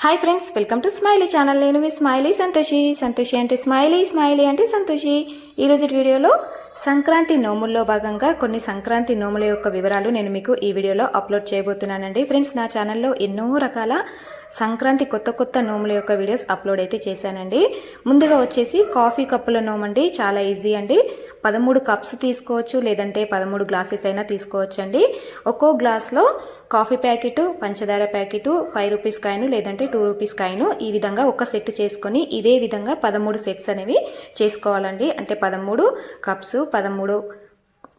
Hi friends welcome to Smiley channel నేను మీ smiley Santoshi Santoshi అంటే స్మైలీ స్మైలీ అంటే సంతోషి ఈరోజు వీడియోలో సంక్రాంతి నోముల్లో భాగంగా కొన్ని సంక్రాంతి నోముల యొక్క వివరాలు నేను మీకు ఈ వీడియోలో అప్లోడ్ చేయబోతున్నానండి. ఫ్రెండ్స్ నా ఛానల్లో ఎన్నో రకాల సంక్రాంతి కొత్త కొత్త నోముల యొక్క వీడియోస్ అప్లోడ్ అయితే చేశానండి. ముందుగా వచ్చేసి కాఫీ కప్పుల నోమండి. చాలా ఈజీ అండి. పదమూడు కప్స్ తీసుకోవచ్చు లేదంటే పదమూడు గ్లాసెస్ అయినా తీసుకోవచ్చు అండి ఒక్కో గ్లాస్లో కాఫీ ప్యాకెట్ పంచదార ప్యాకెట్ ఫైవ్ రూపీస్ కాయను లేదంటే టూ రూపీస్ కాయను ఈ విధంగా ఒక సెట్ చేసుకొని ఇదే విధంగా పదమూడు సెట్స్ అనేవి చేసుకోవాలండి. అంటే పదమూడు కప్స్ పదమూడు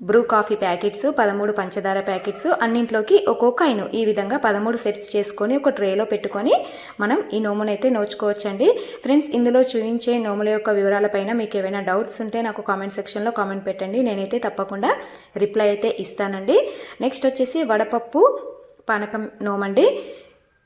బ్రూ కాఫీ ప్యాకెట్స్ పదమూడు పంచదార ప్యాకెట్స్ అన్నింట్లోకి ఒక్కొక్క ఐను ఈ విధంగా పదమూడు సెట్స్ చేసుకొని ఒక ట్రేలో పెట్టుకొని మనం ఈ నోమునైతే నోచుకోవచ్చండి. ఫ్రెండ్స్ ఇందులో చూపించే నోముల యొక్క వివరాలపైన మీకు ఏమైనా డౌట్స్ ఉంటే నాకు కామెంట్ సెక్షన్లో కామెంట్ పెట్టండి. నేనైతే తప్పకుండా రిప్లై అయితే ఇస్తానండి. నెక్స్ట్ వచ్చేసి వడపప్పు పానకం నోమండి.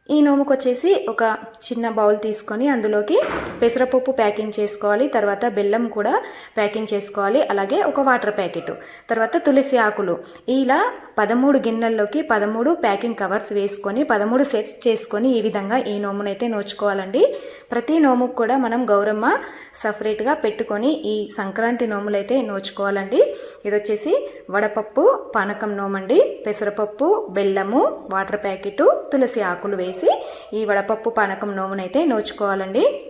ఈ నోముకు వచ్చేసి ఒక చిన్న బౌల్ తీసుకొని అందులోకి పెసరపప్పు ప్యాకింగ్ చేసుకోవాలి. తర్వాత బెల్లం కూడా ప్యాకింగ్ చేసుకోవాలి. అలాగే ఒక వాటర్ ప్యాకెట్. తర్వాత తులసి ఆకులు. ఇలా పదమూడు గిన్నెల్లోకి పదమూడు ప్యాకింగ్ కవర్స్ వేసుకొని పదమూడు సెట్స్ చేసుకొని ఈ విధంగా ఈ నోమునైతే నోచుకోవాలండి. ప్రతి నోముకు కూడా మనం గౌరమ్మ సపరేట్గా పెట్టుకొని ఈ సంక్రాంతి నోములైతే నోచుకోవాలండి. ఇది వచ్చేసి వడపప్పు పానకం నోమండి. పెసరపప్పు బెల్లము వాటర్ ప్యాకెట్ తులసి ఆకులు వేసి ఈ వడపప్పు పానకం నోమునైతే నోచుకోవాలండి.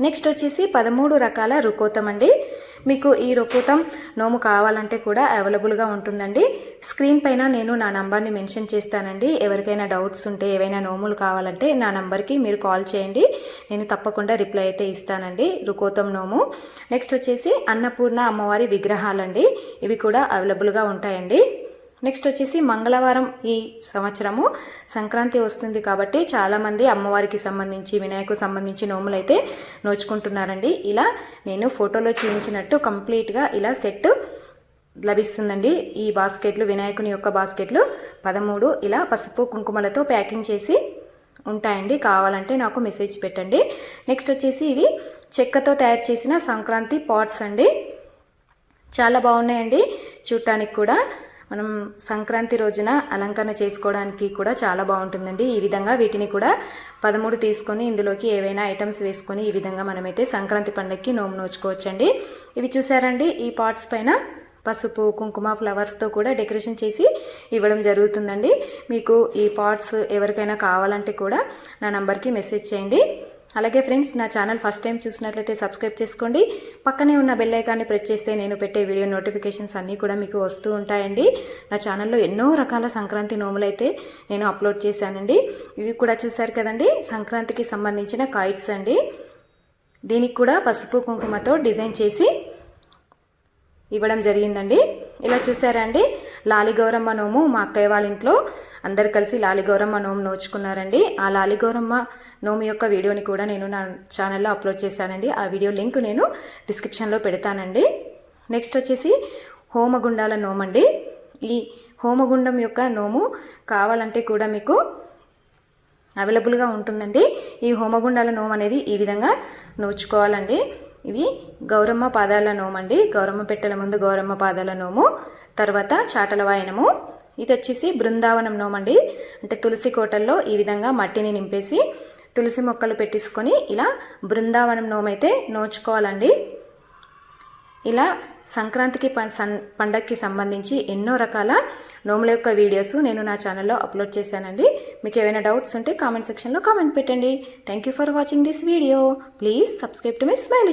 నెక్స్ట్ వచ్చేసి పదమూడు రకాల రుకోతం అండి. మీకు ఈ రుకోతం నోము కావాలంటే కూడా అవైలబుల్గా ఉంటుందండి. స్క్రీన్ పైన నేను నా నంబర్ని మెన్షన్ చేస్తానండి. ఎవరికైనా డౌట్స్ ఉంటే ఏవైనా నోములు కావాలంటే నా నంబర్కి మీరు కాల్ చేయండి. నేను తప్పకుండా రిప్లై అయితే ఇస్తానండి రుకోతం నోము. నెక్స్ట్ వచ్చేసి అన్నపూర్ణ అమ్మవారి విగ్రహాలండి. ఇవి కూడా అవైలబుల్గా ఉంటాయండి. నెక్స్ట్ వచ్చేసి మంగళవారం ఈ సంవత్సరము సంక్రాంతి వస్తుంది కాబట్టి చాలామంది అమ్మవారికి సంబంధించి వినాయకు సంబంధించి నోములు అయితే నోచుకుంటున్నారండి. ఇలా నేను ఫోటోలో చూపించినట్టు కంప్లీట్గా ఇలా సెట్ లభిస్తుందండి. ఈ బాస్కెట్లు వినాయకుని యొక్క బాస్కెట్లు పదమూడు ఇలా పసుపు కుంకుమలతో ప్యాకింగ్ చేసి ఉంటాయండి. కావాలంటే నాకు మెసేజ్ పెట్టండి. నెక్స్ట్ వచ్చేసి ఇవి చెక్కతో తయారు చేసిన సంక్రాంతి పాట్స్ అండి. చాలా బాగున్నాయండి చూడటానికి కూడా. మనం సంక్రాంతి రోజున అలంకరణ చేసుకోవడానికి కూడా చాలా బాగుంటుందండి. ఈ విధంగా వీటిని కూడా పదమూడు తీసుకొని ఇందులోకి ఏవైనా ఐటమ్స్ వేసుకొని ఈ విధంగా మనమైతే సంక్రాంతి పండగకి నోము నోచుకోవచ్చండి. ఇవి చూసారండి ఈ పాట్స్ పైన పసుపు కుంకుమ ఫ్లవర్స్తో కూడా డెకరేషన్ చేసి ఇవ్వడం జరుగుతుందండి. మీకు ఈ పాట్స్ ఎవరికైనా కావాలంటే కూడా నా నంబర్కి మెసేజ్ చేయండి. అలాగే ఫ్రెండ్స్ నా ఛానల్ ఫస్ట్ టైం చూసినట్లయితే సబ్స్క్రైబ్ చేసుకోండి. పక్కనే ఉన్న బెల్ ఐకాన్ని ప్రెస్ చేస్తే నేను పెట్టే వీడియో నోటిఫికేషన్స్ అన్నీ కూడా మీకు వస్తూ ఉంటాయండి. నా ఛానల్లో ఎన్నో రకాల సంక్రాంతి నోములు అయితే నేను అప్లోడ్ చేశానండి. ఇవి కూడా చూశారు కదండి సంక్రాంతికి సంబంధించిన కాయిట్స్ అండి. దీనికి కూడా పసుపు కుంకుమతో డిజైన్ చేసి ఇవ్వడం జరిగిందండి. ఇలా చూసారా అండి? లాలిగౌరమ్మ నోము మా అక్కయ్య వాళ్ళ ఇంట్లో అందరు కలిసి లాలిగౌరమ్మ నోము నోచుకున్నారండి. ఆ లాలిగౌరమ్మ నోము యొక్క వీడియోని కూడా నేను నా ఛానల్లో అప్లోడ్ చేశానండి. ఆ వీడియో లింక్ నేను డిస్క్రిప్షన్లో పెడతానండి. నెక్స్ట్ వచ్చేసి హోమగుండాల నోమండి. ఈ హోమగుండం యొక్క నోము కావాలంటే కూడా మీకు అవైలబుల్గా ఉంటుందండి. ఈ హోమగుండాల నోము అనేది ఈ విధంగా నోచుకోవాలండి. ఇవి గౌరమ్మ పాదాల నోమండి. గౌరమ్మ పెట్టెల ముందు గౌరమ్మ పాదాల నోము. తర్వాత చాటల వాయనము. ఇది వచ్చేసి బృందావనం నోమండి అంటే తులసి కోటల్లో ఈ విధంగా మట్టిని నింపేసి తులసి మొక్కలు పెట్టేసుకొని ఇలా బృందావనం నోమైతే నోచుకోవాలండి. ఇలా సంక్రాంతికి సన్ పండగకి సంబంధించి ఎన్నో రకాల నోముల యొక్క వీడియోస్ నేను నా ఛానల్లో అప్లోడ్ చేశానండి. మీకు ఏమైనా డౌట్స్ ఉంటే కామెంట్ సెక్షన్లో కామెంట్ పెట్టండి. Thank you for watching this video please subscribe to my smile